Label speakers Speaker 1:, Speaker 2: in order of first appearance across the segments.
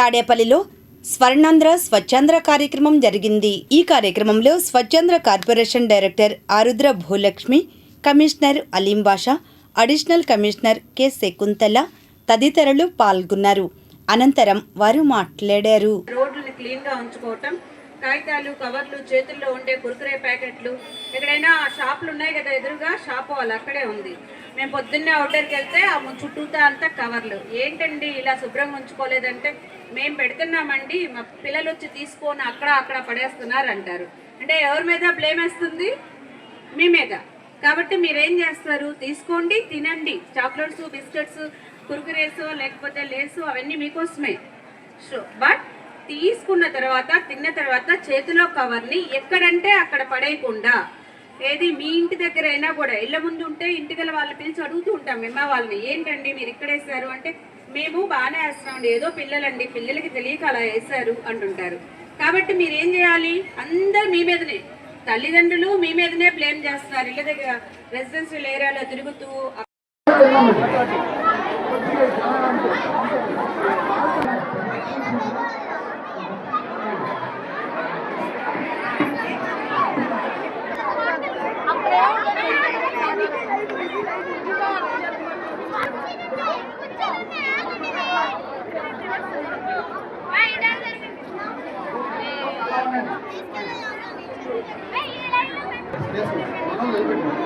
Speaker 1: తాడేపల్లిలో స్వర్ణాంధ్ర స్వచ్ఛాంధ్ర కార్యక్రమం జరిగింది. ఈ కార్యక్రమంలో Swachhandhra corporation director Arudra Bhulakshmi commissioner Aleem Basha additional commissioner K Shakuntala తదితరులు పాల్గొన్నారు. అనంతరం వారు మాట్లాడారు.
Speaker 2: రోడ్లు క్లీన్గా ఉంచుకోవటం కాగితాలు కవర్లు చేతుల్లో ఉండే కురుకురే ప్యాకెట్లు ఎక్కడైనా షాపులు ఉన్నాయి కదా ఎదురుగా షాప్ వాళ్ళు అక్కడే ఉంది. మేము పొద్దున్నే అవుటర్కి వెళ్తే ఆ చుట్టూతా అంతా కవర్లు ఏంటండి ఇలా శుభ్రంగా ఉంచుకోలేదంటే మేము పెడుతున్నామండి మా పిల్లలు వచ్చి తీసుకొని అక్కడ అక్కడ పడేస్తున్నారు అంటారు అంటే ఎవరి మీద బ్లేమ్ వేస్తుంది? మీ మీద. కాబట్టి మీరేం చేస్తారు? తీసుకోండి తినండి. చాక్లెట్స్ బిస్కెట్స్ కురుకురేసు లేకపోతే లేసు అవన్నీ మీకోసమే. షో బట్ తీసుకున్న తర్వాత తిన్న తర్వాత చేతిలో కవర్ని ఎక్కడంటే అక్కడ పడేయకుండా ఏది మీ ఇంటి దగ్గర అయినా కూడా ఇళ్ళ ముందు ఉంటే ఇంటికల వాళ్ళు పిలిచి అడుగుతూ ఉంటాం మేము వాళ్ళని. ఏంటండి మీరు ఇక్కడ వేసారు అంటే మేము బాగానే వేస్తున్నాం ఏదో పిల్లలండి పిల్లలకి తెలియక అలా వేశారు అంటుంటారు. కాబట్టి మీరు ఏం చేయాలి? అందరు మీ మీదనే. తల్లిదండ్రులు మీ మీదనే బ్లేమ్ చేస్తున్నారు. ఇళ్ళ దగ్గర రెసిడెన్షియల్ ఏరియాలో తిరుగుతూ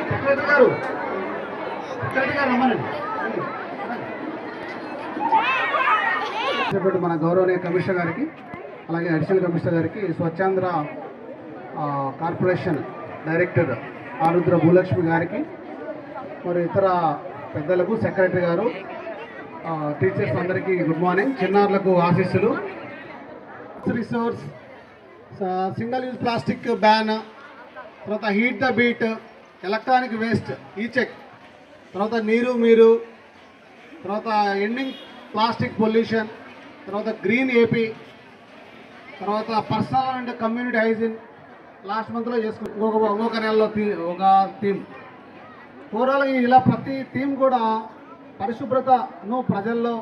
Speaker 3: సెక్రటరీ గారు సెక్రటరీ గారు రమ్మనండి మన గౌరవనీయ కమిషనర్ గారికి అలాగే అడిషనల్ కమిషనర్ గారికి స్వచ్ఛాంధ్ర కార్పొరేషన్ డైరెక్టర్ ఆరుద్ర భూలక్ష్మి గారికి మరి ఇతర పెద్దలకు సెక్రటరీ గారు టీచర్స్ అందరికీ గుడ్ మార్నింగ్. చిన్నారులకు ఆశీస్సులు. Resource single use plastic ban తర్వాత heat the beat electronic waste ఈ చెక్ తర్వాత నీరు మీరు తర్వాత ఎండింగ్ ప్లాస్టిక్ పొల్యూషన్ తర్వాత గ్రీన్ ఏపీ తర్వాత personal and community hygiene last మంత్లో చేసుకు ఇంకొక నెలలో ఒక థీమ్. ఓవరాల్గా ఇలా ప్రతి థీమ్ కూడా పరిశుభ్రతను ప్రజల్లో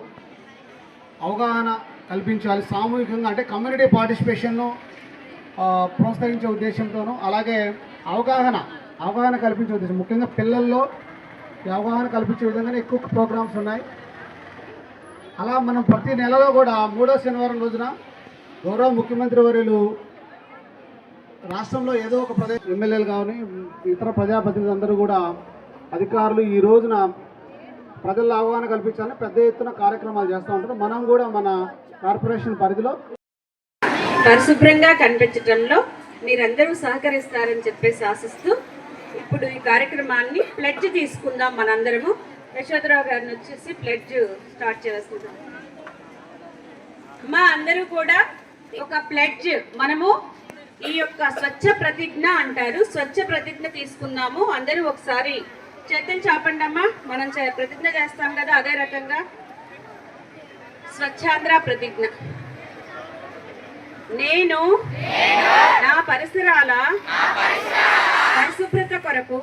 Speaker 3: అవగాహన కల్పించాలి. సామూహికంగా అంటే కమ్యూనిటీ పార్టిసిపేషన్ను ప్రోత్సహించే ఉద్దేశంతోనూ అలాగే అవగాహన అవగాహన కల్పించే ఉద్దేశం. ముఖ్యంగా పిల్లల్లో అవగాహన కల్పించే విధంగానే ఎక్కువ ప్రోగ్రామ్స్ ఉన్నాయి. అలా మనం ప్రతి నెలలో కూడా మూడో శనివారం రోజున గౌరవ ముఖ్యమంత్రి వర్యులు రాష్ట్రంలో ఏదో ఒక ప్రదేశం ఎమ్మెల్యేలు కానీ ఇతర ప్రజాప్రతినిధులు అందరూ కూడా అధికారులు ఈ రోజున ప్రజల్లో అవగాహన కల్పించాలని పెద్ద ఎత్తున కార్యక్రమాలు చేస్తూ ఉంటారు. మనం కూడా మన కార్పొరేషన్ పరిధిలో
Speaker 2: పరిశుభ్రంగా కనిపించడంలో మీరందరూ సహకరిస్తారని చెప్పేసి ఆశిస్తూ ఇప్పుడు ఈ కార్యక్రమాన్ని ప్లెడ్జ్ తీసుకుందాం మనందరము. యశోదరావు గారిని వచ్చేసి ప్లెడ్జ్ స్టార్ట్ చేస్తున్నాం. మా అందరూ కూడా ఒక ప్లెడ్జ్ మనము ఈ యొక్క స్వచ్ఛ ప్రతిజ్ఞ అంటారు. స్వచ్ఛ ప్రతిజ్ఞ తీసుకుందాము. అందరూ ఒకసారి చేతులు చాపండి అమ్మా. మనం చే- ప్రతిజ్ఞ చేస్తాం కదా అదే రకంగా. స్వచ్ఛాంధ్ర ప్రతిజ్ఞ. నేను నా పరిసరాల పరిశుభ్రత కొరకు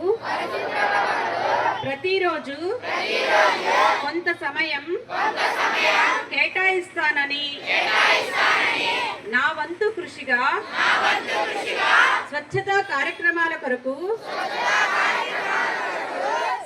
Speaker 2: ప్రతిరోజు కొంత సమయం కేటాయిస్తానని నా వంతు కృషిగా స్వచ్ఛతా కార్యక్రమాల కొరకు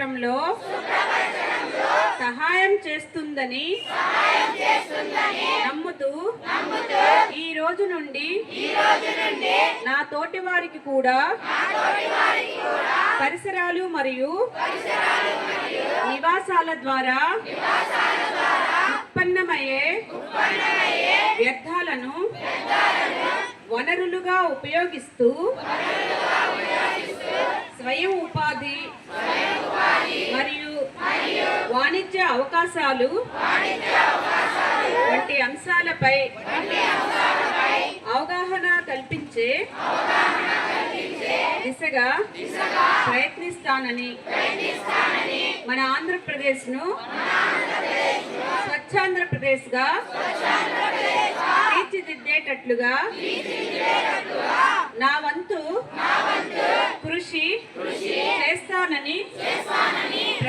Speaker 2: శుభ్రపరచటంలో సహాయం చేస్తుందని నమ్ముతూ ఈ రోజు నుండి నా తోటి వారికి కూడా పరిసరాలు మరియు నివాసాల ద్వారా ఉత్పన్నమయ్యే వ్యర్థాలను వనరులుగా ఉపయోగిస్తూ స్వయం ఉపాధి మరియు వాణిజ్య అవకాశాలు. వంటి అంశాలపై అవగాహన కల్పించే దిశగా ప్రయత్నిస్తానని మన ఆంధ్రప్రదేశ్ను స్వచ్ఛాంధ్రప్రదేశ్గా తీర్చిదిద్దేటట్లుగా నా వంతు కృషి చేస్తానని